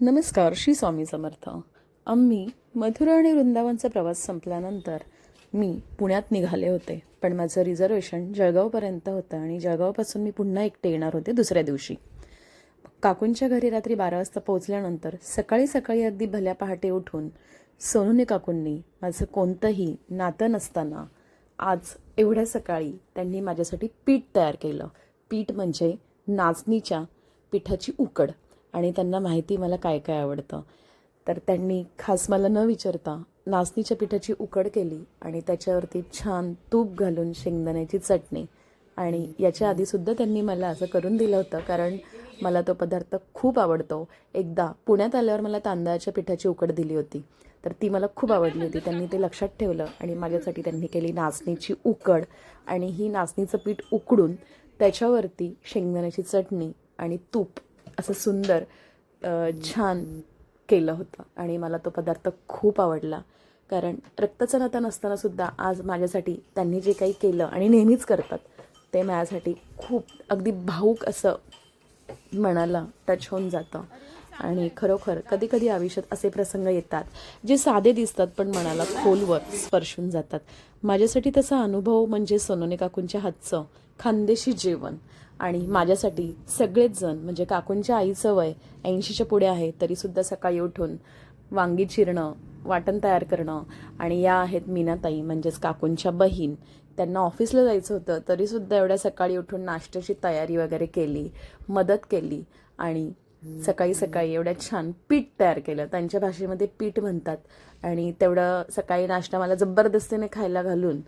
नमस्कार श्री स्वामी समर्थ. आम्ही मथुरा आणि वृंदावनचा प्रवास संपल्यानंतर मी पुण्यात निघाले होते. पण माझं रिझर्वेशन जळगावपर्यंत होतं आणि जळगावपासून मी पुन्हा एकटे येणार होते दुसऱ्या दिवशी. काकूंच्या घरी रात्री बारा वाजता पोहोचल्यानंतर सकाळी सकाळी अगदी भल्या पहाटे उठून सोनूने काकूंनी माझं कोणतंही नातं नसताना आज एवढ्या सकाळी त्यांनी माझ्यासाठी पीठ तयार केलं. पीठ म्हणजे नाचणीच्या पिठाची उकड. आणि त्यांना माहिती मला काय काय आवडतं. तर त्यांनी खास मला न विचारता नाचणीच्या पिठाची उकड केली आणि त्याच्यावरती छान तूप घालून शेंगदाण्याची चटणी. आणि याच्या आधीसुद्धा त्यांनी मला असं करून दिलं होतं कारण मला तो पदार्थ खूप आवडतो. एकदा पुण्यात आल्यावर मला तांदळाच्या पिठाची उकड दिली होती. तर ती मला खूप आवडली होती. त्यांनी ते लक्षात ठेवलं आणि माझ्यासाठी त्यांनी केली नाचणीची उकड. आणि ही नाचणीचं पीठ उकडून त्याच्यावरती शेंगदाण्याची चटणी आणि तूप असं सुंदर छान केलं होतं. आणि मला तो पदार्थ खूप आवडला. कारण रक्ताचं नातं नसताना सुद्धा आज माझ्यासाठी त्यांनी जे काही केलं आणि नेहमीच करतात ते माझ्यासाठी खूप अगदी भाऊक असं मनाला टच होऊन जातं. आणि खरोखर कधी कधी आयुष्यात असे प्रसंग येतात जे साधे दिसतात पण मनाला खोलवर स्पर्शून जातात. माझ्यासाठी तसा अनुभव म्हणजे सोनोने काकूंच्या हातचं खानदेशी जेवण. आणि माझ्यासाठी सगळेच जण म्हणजे काकूंच्या आईचं वय ऐंशीच्या पुढे आहे तरीसुद्धा सकाळी उठून वांगी चिरणं वाटण तयार करणं आणि या आहेत मीनाताई म्हणजेच काकूंच्या बहीण. त्यांना ऑफिसला जायचं होतं तरीसुद्धा एवढ्या सकाळी उठून नाश्त्याची तयारी वगैरे केली मदत केली आणि सकाळी सकाळी एवढ्या छान पीठ तयार केलं. त्यांच्या भाषेमध्ये पीठ म्हणतात आणि तेवढं सकाळी नाश्ता मला जबरदस्तीने खायला घालून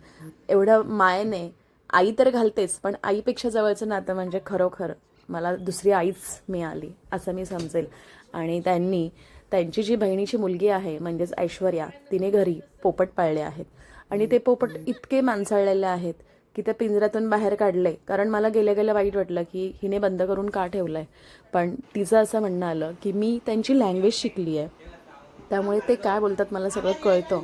एवढं मायेने आई तर घालतेच पण आईपेक्षा जवळचं नातं म्हणजे खरोखर मला दुसरी आईच मिळाली असं मी समजेल. आणि त्यांनी त्यांची जी बहिणीची मुलगी आहे म्हणजेच ऐश्वर्या तिने घरी पोपट पाळले आहेत. आणि ते पोपट इतके माणसाळलेले आहेत की ते पिंजऱ्यातून बाहेर काढले. कारण मला गेल्या गेल्या वाईट वाटलं की हिने बंद करून का ठेवलं आहे पण तिचं असं म्हणणं आलं की मी त्यांची लँग्वेज शिकली आहे. त्यामुळे ते काय बोलतात मला सगळं कळतं.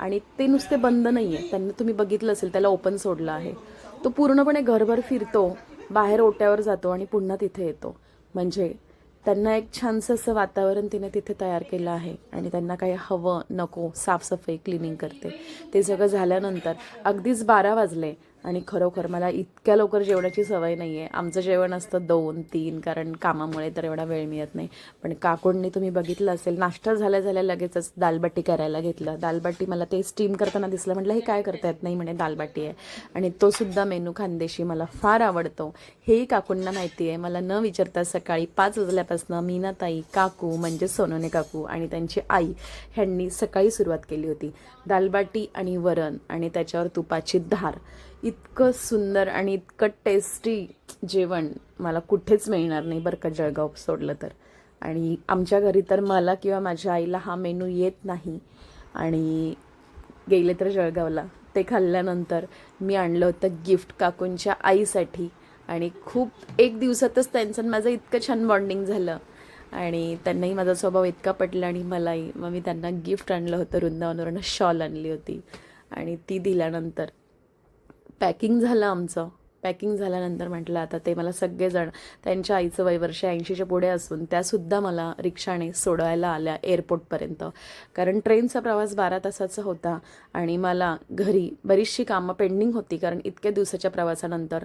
आणि ते नुसते बंद नाही आहे त्यांना तुम्ही बघितलं असेल त्याला ओपन सोडलं आहे. तो पूर्णपणे घरभर फिरतो बाहेर ओट्यावर जातो आणि पुन्हा तिथे येतो. म्हणजे त्यांना एक छानसं असं वातावरण तिने तिथे तयार केलं आहे आणि त्यांना काही हवं नको साफसफाई क्लिनिंग करते. ते सगळं झाल्यानंतर अगदीच बारा वाजले आणि खरोखर मला इतक्या लवकर जेवणाची सवय नाही आहे आमचं जेवण असतं दोन तीन कारण कामामुळे तर एवढा वेळ मिळत नाही. पण काकूंनी तुम्ही बघितलं असेल नाश्ता झाल्या झाल्या लगेचच दालबाटी करायला घेतलं. दालबाटी मला ते स्टीम करताना दिसलं. म्हटलं हे काय करता येत नाही म्हणे दालबाटी आहे. आणि तो सुद्धा मेनू खानदेशी मला फार आवडतो. हेही काकूंना माहिती आहे. मला न विचारता सकाळी पाच वाजल्यापासून मीनाताई काकू म्हणजे सोनोने काकू आणि त्यांची आई ह्यांनी सकाळी सुरुवात केली होती. दालबाटी आणि वरण आणि त्याच्यावर तुपाची धार. इतकं सुंदर आणि इतकं टेस्टी जेवण मला कुठेच मिळणार नाही बरं का जळगाव सोडलं तर. आणि आमच्या घरी तर मला किंवा माझ्या आईला हा मेनू येत नाही. आणि गेले तर जळगावला. ते खाल्ल्यानंतर मी आणलं होतं गिफ्ट काकूंच्या आईसाठी. आणि खूप एक दिवसातच त्यांचं माझं इतकं छान बॉन्डिंग झालं. आणि त्यांनाही माझा स्वभाव इतका पटला आणि मलाही मग मी त्यांना गिफ्ट आणलं होतं वृंदावनवरून शॉल आणली होती. आणि ती दिल्यानंतर पॅकिंग झालं आमचं. पॅकिंग झाल्यानंतर म्हटलं आता ते मला सगळेजण त्यांच्या आईचं वय वर्ष ऐंशीच्या पुढे असून त्यासुद्धा मला रिक्षाने सोडवायला आल्या एअरपोर्टपर्यंत. कारण ट्रेनचा प्रवास बारा तासाचा होता आणि मला घरी बरीचशी कामं पेंडिंग होती कारण इतक्या दिवसाच्या प्रवासानंतर